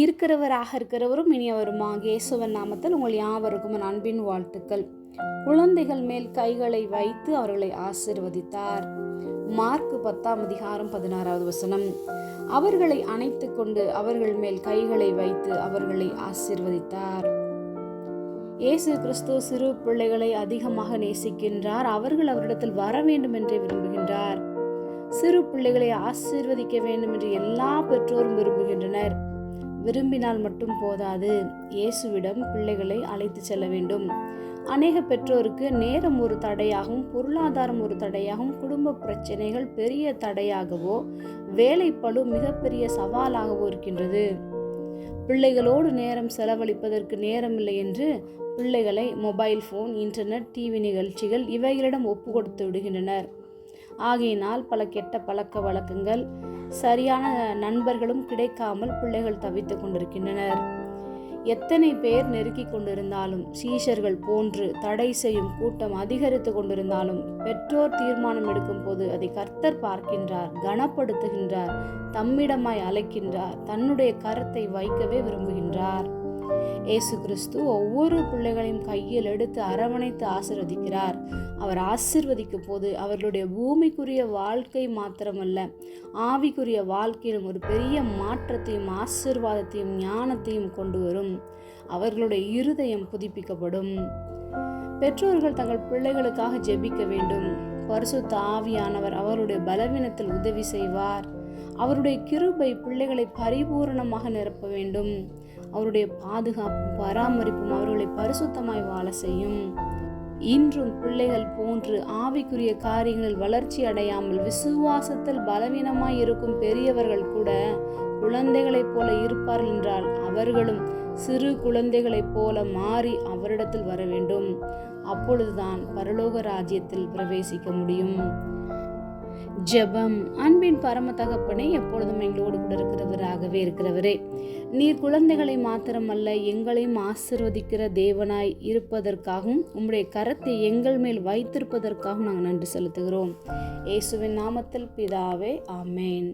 இருக்கிறவராக இருக்கிறவரும் இனியவருமாக இயேசுவன் நாமத்தில் உங்கள் யாவருக்கும் அன்பின் வாழ்த்துக்கள். குழந்தைகள் மேல் கைகளை வைத்து அவர்களை ஆசிர்வதித்தார். மார்க் பத்தாம் அதிகாரம் பதினாறாவது வசனம். அவர்களை அணைத்து கொண்டு அவர்கள் மேல் கைகளை வைத்து அவர்களை ஆசிர்வதித்தார். இயேசு கிறிஸ்து சிறு பிள்ளைகளை அதிகமாக நேசிக்கின்றார். அவர்கள் அவரிடத்தில் வர வேண்டும் என்றே விரும்புகின்றார். சிறு பிள்ளைகளை ஆசீர்வதிக்க வேண்டும் என்று எல்லா பெற்றோரும் விரும்புகின்றனர். விரும்பினால் மட்டும் போதாது. இயேசுவிடம் பிள்ளைகளை அழைத்து செல்ல வேண்டும். அநேக பெற்றோருக்கு நேரம் ஒரு தடையாகவும் பொருளாதாரம் ஒரு தடையாகவும் குடும்ப பிரச்சனைகள் பெரிய தடையாகவோ வேலைப்பழு மிகப்பெரிய சவாலாகவோ இருக்கின்றது. பிள்ளைகளோடு நேரம் செலவழிப்பதற்கு நேரமில்லை என்று பிள்ளைகளை மொபைல் ஃபோன் இன்டர்நெட் டிவி நிகழ்ச்சிகள் இவைகளிடம் ஒப்பு கொடுத்து விடுகின்றனர். ஆகையினால் பல கெட்ட பழக்க வழக்கங்கள் சரியான நண்பர்களும் கிடைக்காமல் பிள்ளைகள் தவித்து கொண்டிருக்கின்றனர். எத்தனை பேர் நெருக்கி கொண்டிருந்தாலும் சீஷர்கள் போன்று தடை செய்யும் கூட்டம் அதிகரித்து கொண்டிருந்தாலும் பெற்றோர் தீர்மானம் எடுக்கும் போது அதை கர்த்தர் பார்க்கின்றார் கனப்படுத்துகின்றார் தம்மிடமாய் அழைக்கின்றார் தன்னுடைய கரத்தை வைக்கவே விரும்புகின்றார். இயேசு கிறிஸ்து ஒவ்வொரு பிள்ளைகளையும் கையில் எடுத்து அரவணைத்து ஆசிர்வதிக்கிறார். அவர் ஆசிர்வதிக்கும் போது அவர்களுடைய பூமிக்குரிய வாழ்க்கை மாத்திரமல்ல ஆவிக்குரிய வாழ்க்கையிலும் ஒரு பெரிய மாற்றத்தையும் ஆசிர்வாதத்தையும் ஞானத்தையும் கொண்டு வரும். அவர்களுடைய இருதயம் புதுப்பிக்கப்படும். பெற்றோர்கள் தங்கள் பிள்ளைகளுக்காக ஜெபிக்க வேண்டும். பரிசுத்த ஆவியானவர் அவருடைய பலவீனத்தில் உதவி செய்வார். அவருடைய கிருபை பிள்ளைகளை பரிபூரணமாக நிரப்ப வேண்டும். அவருடைய பாதுகாப்பும் பராமரிப்பும் அவர்களை பரிசுத்தமாய் வாழ செய்யும். இன்றும் பிள்ளைகள் போன்று ஆவிக்குரிய காரியங்களில் வளர்ச்சி அடையாமல் விசுவாசத்தில் பலவீனமாய் இருக்கும் பெரியவர்கள் கூட குழந்தைகளைப் போல இருப்பார்கள் என்றால் அவர்களும் சிறு குழந்தைகளைப் போல மாறி அவரிடத்தில் வர வேண்டும். அப்பொழுதுதான் பரலோக ராஜ்யத்தில் பிரவேசிக்க முடியும். ஜெபம் அன்பின் பரம தகப்பனே எப்பொழுதும் எங்களோடு கூட இருக்கிறவராகவே இருக்கிறவரே. நீர் குழந்தைகளை மாத்திரமல்ல எங்களையும் ஆசிர்வதிக்கிற தேவனாய் இருப்பதற்காகவும் உம்முடைய கரத்தை எங்கள் மேல் வைத்திருப்பதற்காகவும் நாங்கள் நன்றி செலுத்துகிறோம். இயேசுவின் நாமத்தில் பிதாவே ஆமேன்.